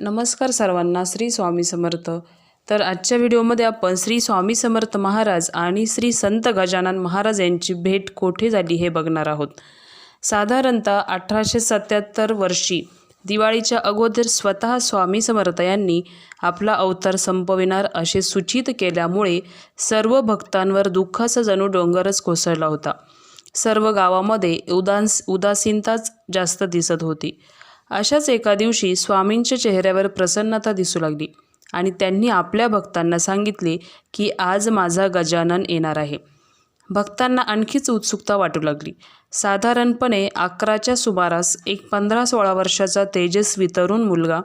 नमस्कार सर्वांना श्री स्वामी समर्थ. तर आजच्या व्हिडिओमध्ये आपण श्री स्वामी समर्थ महाराज आणि श्री संत गजानन महाराज यांची भेट कोठे झाली हे बघणार आहोत. साधारणतः अठराशे सत्याहत्तर वर्षी दिवाळीच्या अगोदर स्वतः स्वामी समर्थ यांनी आपला अवतार संपविणार असे सूचित केल्यामुळे सर्व भक्तांवर दुःखाचा जणू डोंगरच कोसळला होता. सर्व गावामध्ये उदास उदासीनताच जास्त दिसत होती. अशाच एका दिवशी स्वामींच्या चेहऱ्यावर प्रसन्नता दिसू लागली आणि त्यांनी आपल्या भक्तांना सांगितले की आज माझा गजानन येणार आहे. भक्तांना आणखीच उत्सुकता वाटू लागली. साधारणपणे अकराच्या सुमारास एक पंधरा सोळा वर्षाचा तेजस्वी तरुण मुलगा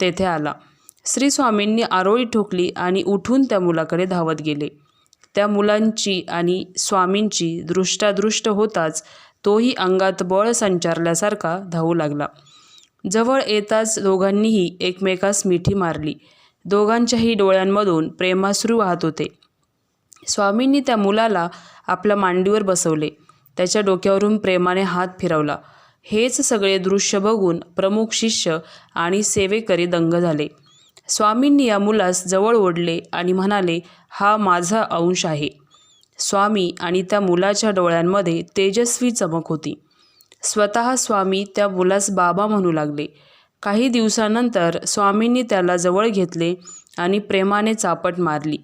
तेथे आला. श्री स्वामींनी आरोळी ठोकली आणि उठून त्या मुलाकडे धावत गेले. त्या मुलांची आणि स्वामींची दृष्टादृष्ट होताच तोही अंगात बळ संचारल्यासारखा धावू लागला. जवळ येताच दोघांनीही एकमेकास मिठी मारली. दोघांच्याही डोळ्यांमधून प्रेमाश्रू वाहत होते. स्वामींनी त्या मुलाला आपल्या मांडीवर बसवले. त्याच्या डोक्यावरून प्रेमाने हात फिरवला. हेच सगळे दृश्य बघून प्रमुख शिष्य आणि सेवेकरी दंग झाले. स्वामींनी या मुलास जवळ ओढले आणि म्हणाले हा माझा अंश आहे. स्वामी आणि त्या मुलाच्या डोळ्यांमध्ये तेजस्वी चमक होती. स्वतः स्वामी त्या मुलास बाबा म्हणू लागले. काही दिवसानंतर स्वामींनी त्याला जवळ घेतले आणि प्रेमाने चापट मारली.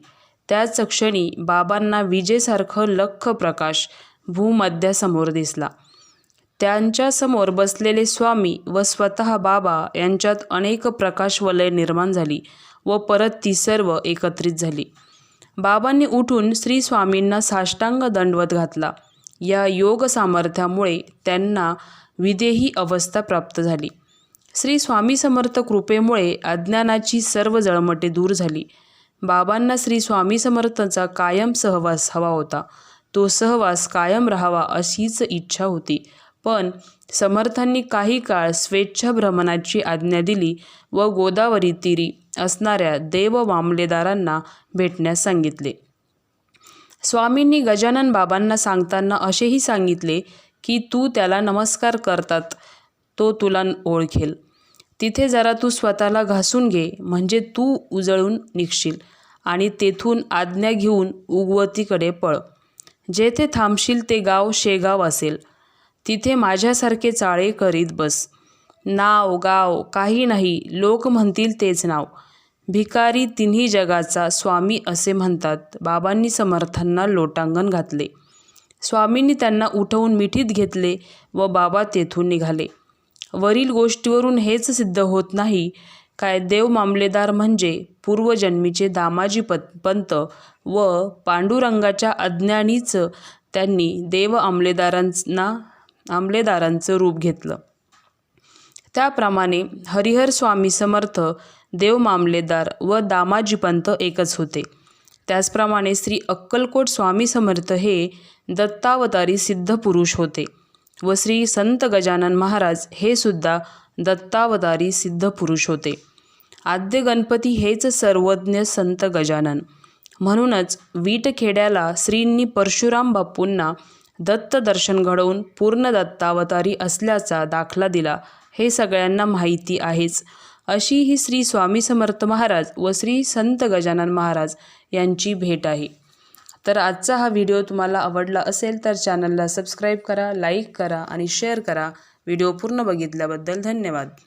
त्याच क्षणी बाबांना विजेसारखं लख प्रकाश भूमध्यासमोर दिसला. त्यांच्यासमोर बसलेले स्वामी व स्वतः बाबा यांच्यात अनेक प्रकाशवलय निर्माण झाली व परत ती सर्व एकत्रित झाली. बाबांनी उठून श्री स्वामींना साष्टांग दंडवत घातला. या योग सामर्थ्यामुळे त्यांना विदेही अवस्था प्राप्त झाली. श्री स्वामी समर्थ कृपेमुळे अज्ञानाची सर्व जळमटे दूर झाली. बाबांना श्री स्वामी समर्थांचा कायम सहवास हवा होता. तो सहवास कायम राहावा अशीच इच्छा होती. पण समर्थांनी काही काळ स्वेच्छाभ्रमणाची आज्ञा दिली व गोदावरी तीरी असणाऱ्या देव मामलेदारांना भेटण्यास सांगितले. स्वामींनी गजानन बाबांना सांगताना असेही सांगितले की तू त्याला नमस्कार करतात तो तुला ओळखेल. तिथे जरा तू स्वतःला घासून घे म्हणजे तू उजळून निघशील आणि तेथून आज्ञा घेऊन उगवतीकडे पळ. जेथे थांबशील ते गाव शेगाव असेल. तिथे माझ्यासारखे चाळे करीत बस. नाव गाव काही नाही लोक म्हणतील तेच नाव. भिकारी तिन्ही जगाचा स्वामी असे म्हणतात. बाबांनी समर्थांना लोटांगण घातले. स्वामींनी त्यांना उठवून मिठीत घेतले व बाबा तेथून निघाले. वरील गोष्टीवरून हेच सिद्ध होत नाही. काय देव मामलेदार म्हणजे पूर्वजन्मीचे दामाजी पत पंत व पांडुरंगाच्या अज्ञानीच त्यांनी देव आमलेदारांना आमलेदारांचं रूप घेतलं. त्याप्रमाणे हरिहर स्वामी समर्थ देव मामलेदार व दामाजीपंत एकच होते. त्याचप्रमाणे श्री अक्कलकोट स्वामी समर्थ हे दत्तावतारी सिद्ध पुरुष होते व श्री संत गजानन महाराज हे सुद्धा दत्तावतारी सिद्ध पुरुष होते. आद्य गणपती हेच सर्वज्ञ संत गजानन. म्हणूनच वीटखेड्याला श्रींनी परशुराम बापूंना दत्त दर्शन घडवून पूर्ण दत्तावतारी असल्याचा दाखला दिला हे सगळ्यांना माहिती आहेच. अशी ही श्री स्वामी समर्थ महाराज व श्री संत गजानन महाराज यांची भेट आहे. तर आजचा हा व्हिडिओ तुम्हाला आवडला असेल तर चॅनलला सबस्क्राईब करा लाईक करा आणि शेअर करा. व्हिडिओ पूर्ण बघितल्याबद्दल धन्यवाद.